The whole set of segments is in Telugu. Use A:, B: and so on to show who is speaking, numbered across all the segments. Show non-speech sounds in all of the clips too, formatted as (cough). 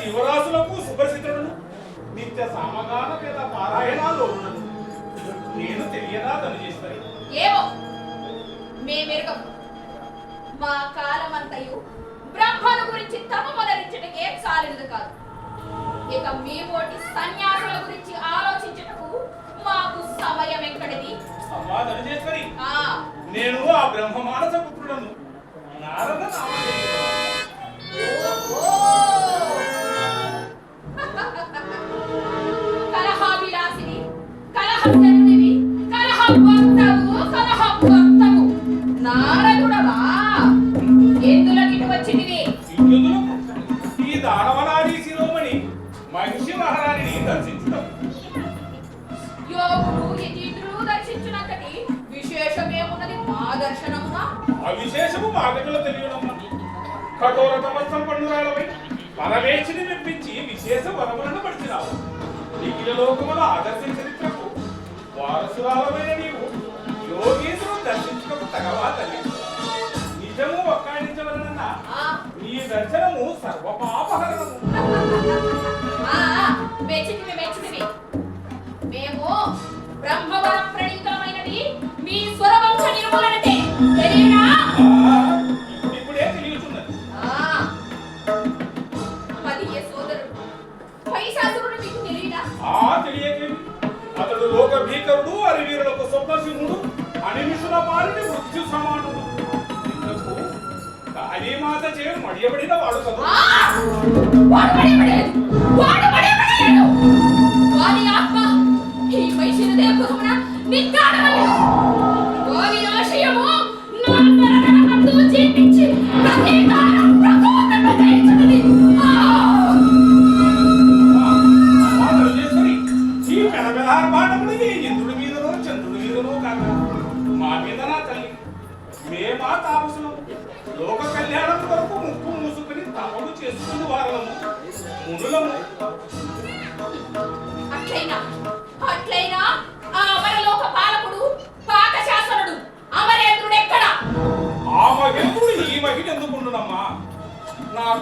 A: శివరాశులకు సుపరిచితుడును నిత్య సామగాన పేద పారాయణాలు నేను తెలియదా ధనుజేశ్వరి?
B: ఏమో. మేమెరగము మా కాలమంతయు బ్రహ్మను గురించి తపమనరించటకే చాలినది కాదు. ఇక మీ ఓటి సన్యాసుల గురించి ఆలోచించటకు మాకు సమయం ఎక్కడిది?
A: ధనుజేశ్వరి
B: ఆ.
A: నేను ఆ బ్రహ్మ మానస పుత్రుడను Narada Kara kabilası değil.
B: Kara
A: hastalığı. దర్శనము సర్వపాపహరణము
B: ఆ, మెచ్చితివి, మెచ్చితివి.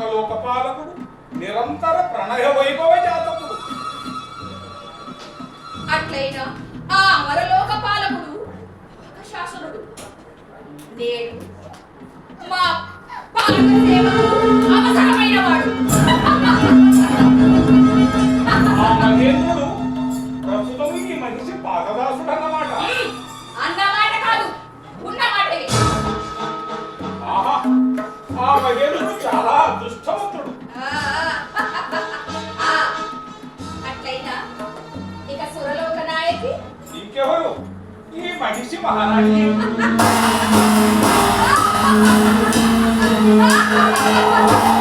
A: నాకలోక నిరంతర ప్రణయ వైభవ జాతకుడు.
B: అట్లయినా ఆ అమరలోక పాలకుడు శాసనుడు నేను మా పాలక సేవకు
A: ఈ మనిషి (laughs)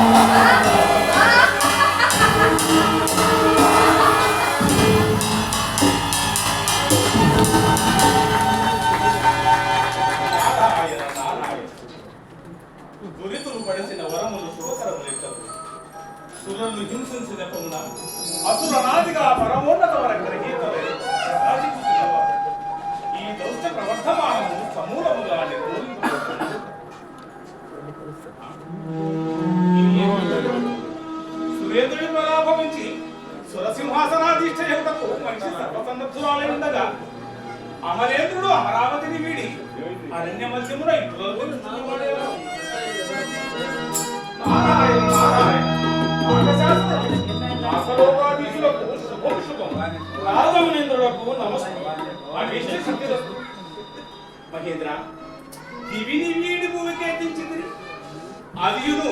A: అదియును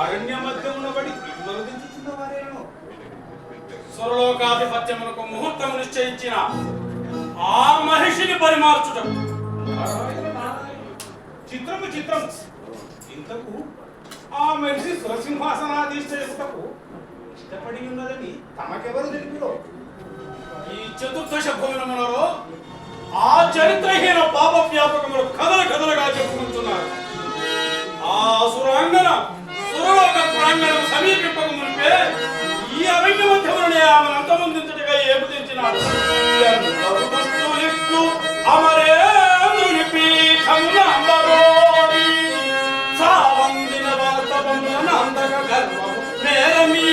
A: అరణ్య మధ్యమున బడి విలువదించుచున్నవారేను
C: స్వరలోకాధిపత్యములకు ముహూర్తం నిశ్చయించిన ఆ మహిషిని పరిమార్చుటకు.
A: చిత్రము చిత్రం. ఇంతకు ఆ మనిషి సురసింహాసనాధీష్ఠకు ఇష్టపడి ఉన్నదని తమకెవరు తెలిపిలో
C: ఈ చతుర్దశ భూమినములలో ఆ చరిత్రహీన పాప వ్యాపకములు కథలు కథలుగా చెప్పుకుంటున్నారు. ఆ సురాంగన సురలోక ప్రాంగణం సమీపింపక మునిపే ఈ అరణ్య మధ్యమునే ఆమెను అంతమొందించటగా ఏపుదించినాడు ఎందరు పీఠమున అందరోడి సావందిన వాస్తవమున నందక గర్వము నేరమీ.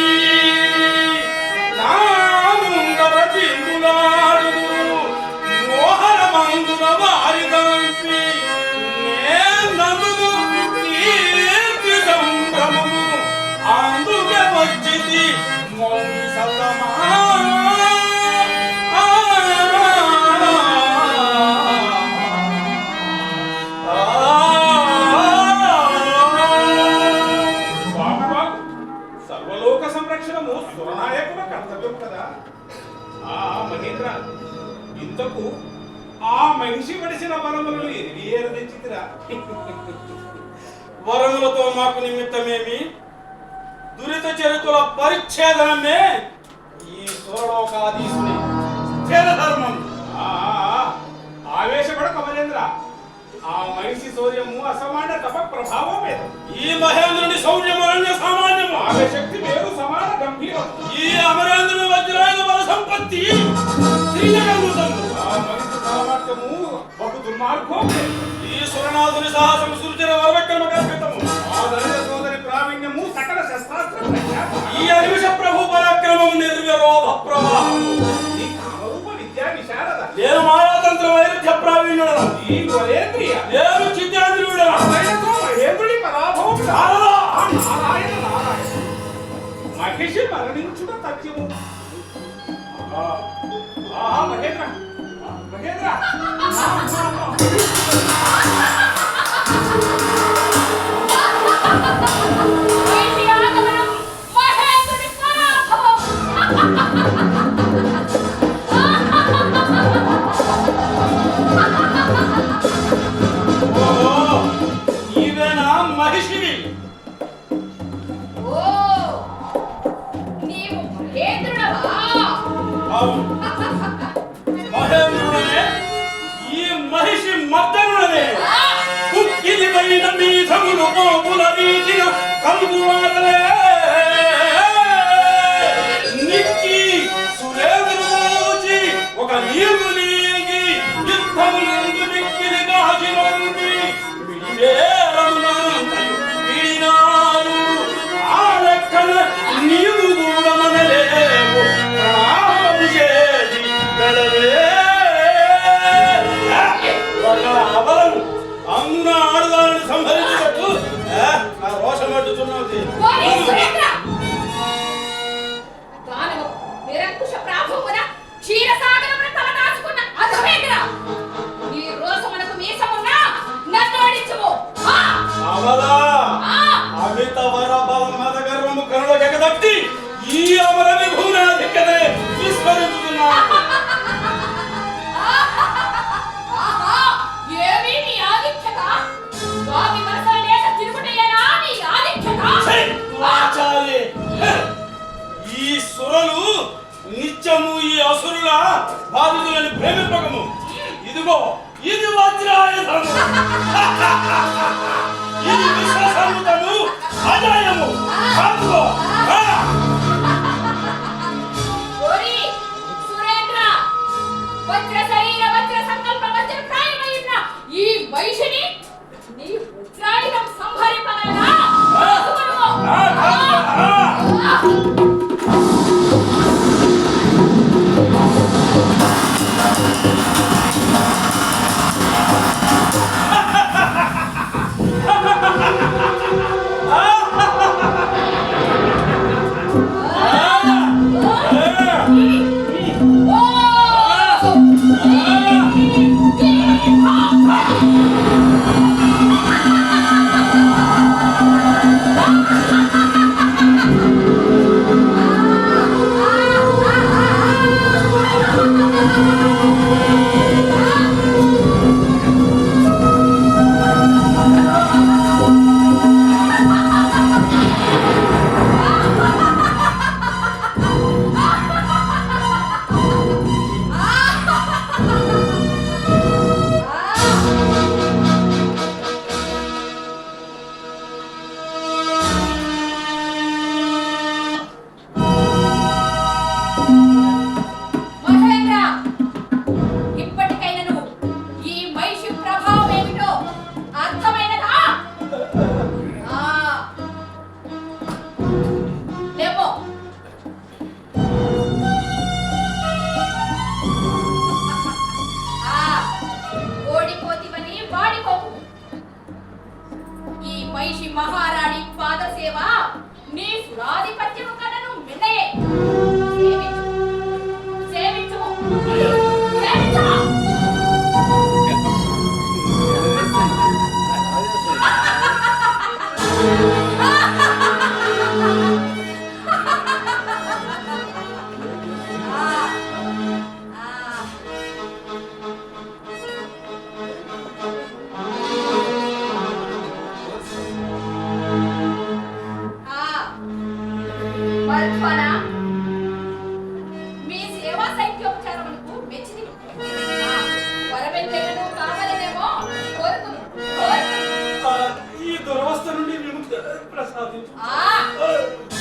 C: వరములతో మాకు నిమిత్తమేమి? దురిత చరిత్రల పరిచ్ఛేదనమే ఈ సురలోకాధీశుని స్థిర ధర్మం
A: ఆ, ఆవేశపడక మహేంద్ర ఆ మనిషి శౌర్యము అసమాన తప ప్రభావం మీద
C: ఈ మహేంద్రుని శౌర్యమరణ్య సామాన్యము.
A: ఆవేశక్తి వేరు సమాన గంభీరం.
C: ఈ అమరేంద్రుని వజ్రాయుధ బల సంపత్తి.
A: ఆ మనిషి సామర్థ్యము బహు దుర్మార్గం.
C: ఈ సురనాథుని సాహసం ప్రవాహము
A: ఈ కామరూప విద్యా విశారద.
C: నేను మాయాతంత్ర వైరుధ్య ప్రావీణ్యుడను.
A: ఈ వరేంద్రియ
C: నేను చిత్రాంధ్రుడను
A: అద్వైతతో మహేంద్రుడి పరాభవం
C: నారదా!
A: నారాయణ నారాయణ. మహిషి మరణించుట తథ్యము. ఆ, ఆ, మహేంద్ర. మహేంద్ర.
C: 神の子を行い生きる神
B: の技で నిరంకుశ ప్రాభవమున క్షీరసాగరమున తల దాచుకున్న అధమేంద్ర నీ రోసమునకు మీసమున్నా నన్ను ఓడించుము ఆ!
C: అవలా! అమిత వర బల మద గర్వము కరుణ జగదట్టి ఈ అమర విభూనాధికనే విస్మరించుతున్నా
B: ఆహా!
C: ఈ అసురుల ప్రేమింపకము. ఇదిగో ఇది
B: మహిషి మహారాణి పాదసేవ. నీ సురాధిపత్యము కనను మిన్నయే Ah!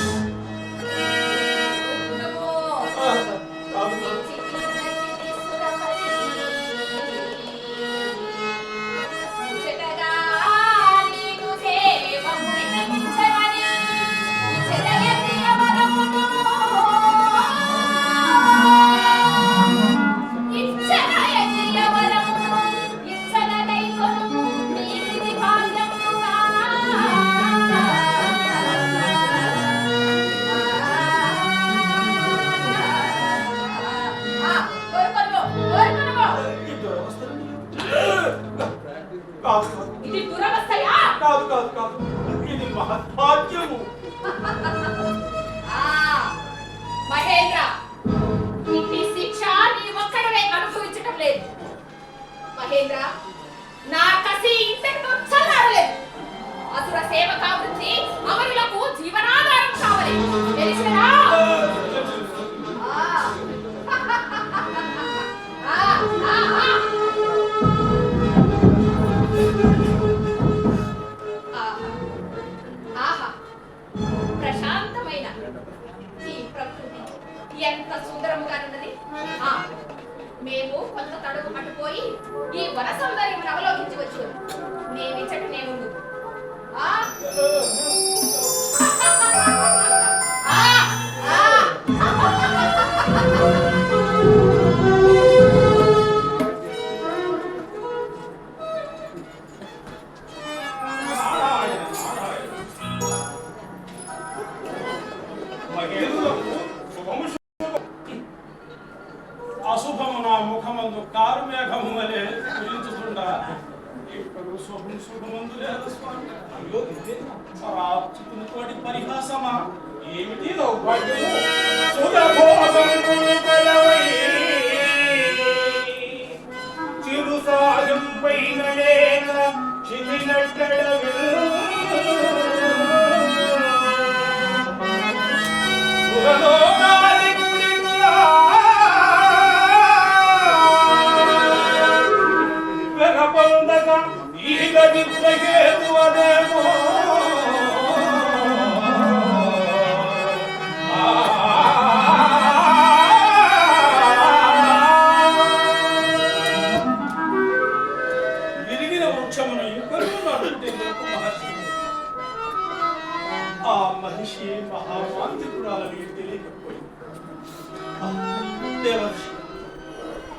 B: దేవర్షి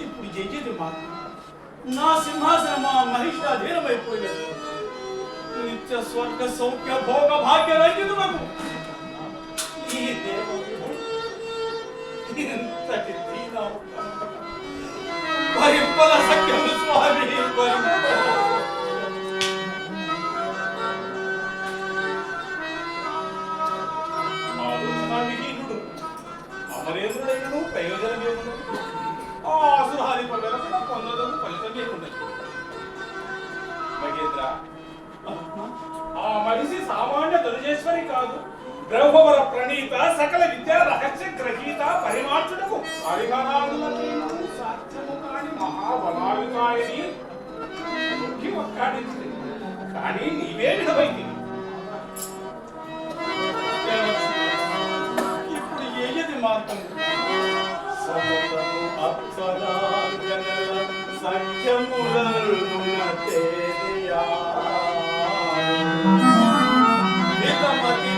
B: ఇప్పుడు జయించేది మాకు నా సింహాసనం ఆ మహిషాధీనమైపోయింది నిత్య స్వర్గ సౌఖ్య భోగ భాగ్య రహితుడు ఈ దేవదేవుడు ఎంతటి దీనా భరింపల సఖ్యము స్వామి భరింపల
C: ఆ మనిషి సామాన్య దుర్జేశ్వరి కాదు. బ్రహ్మవర ప్రణీత సకల విద్యా రహస్య గ్రహీత పరిమార్చుటకు కానీ నీవే విధమైంది
B: ఇప్పుడు ఏది మార్గం
C: సఖ్యములనున్నతేయా నితమతి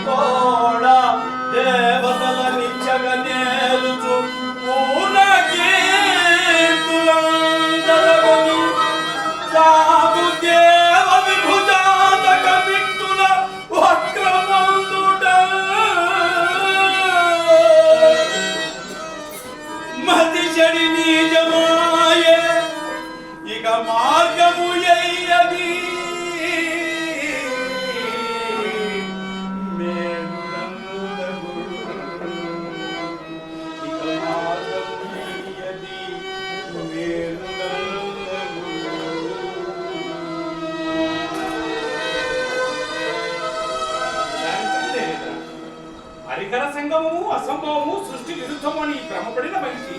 C: అనుభవము సృష్టి విరుద్ధమని భ్రమపడిన మనిషి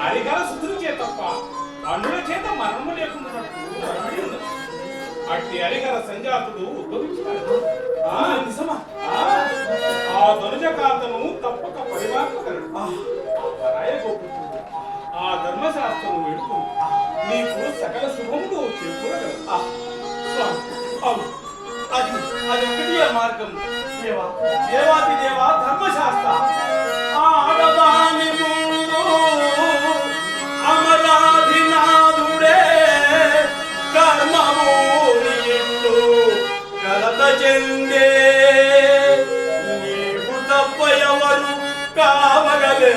C: అరిగల సుతులు చేతప్ప అన్నుల చేత మరణము లేకుండా
A: అట్టి అరిగల సంజాతుడు ఆ
C: నిజమా?
A: ఆ ధనుజ కాంతను తప్పక పరిమార్పగలడు ఆ ధర్మశాస్త్రము వెడుతూ నీకు సకల శుభములు చేకూరగలడు
C: అది అది ఒకటి మార్గం. దేవా దేవాది దేవ ధర్మశాస్త్ర. ఆడదాని ముందు అమరాధినాథుడే కర్మము ఇట్టు కలత చెందే. నీవు తప్ప ఎవరు కావగలే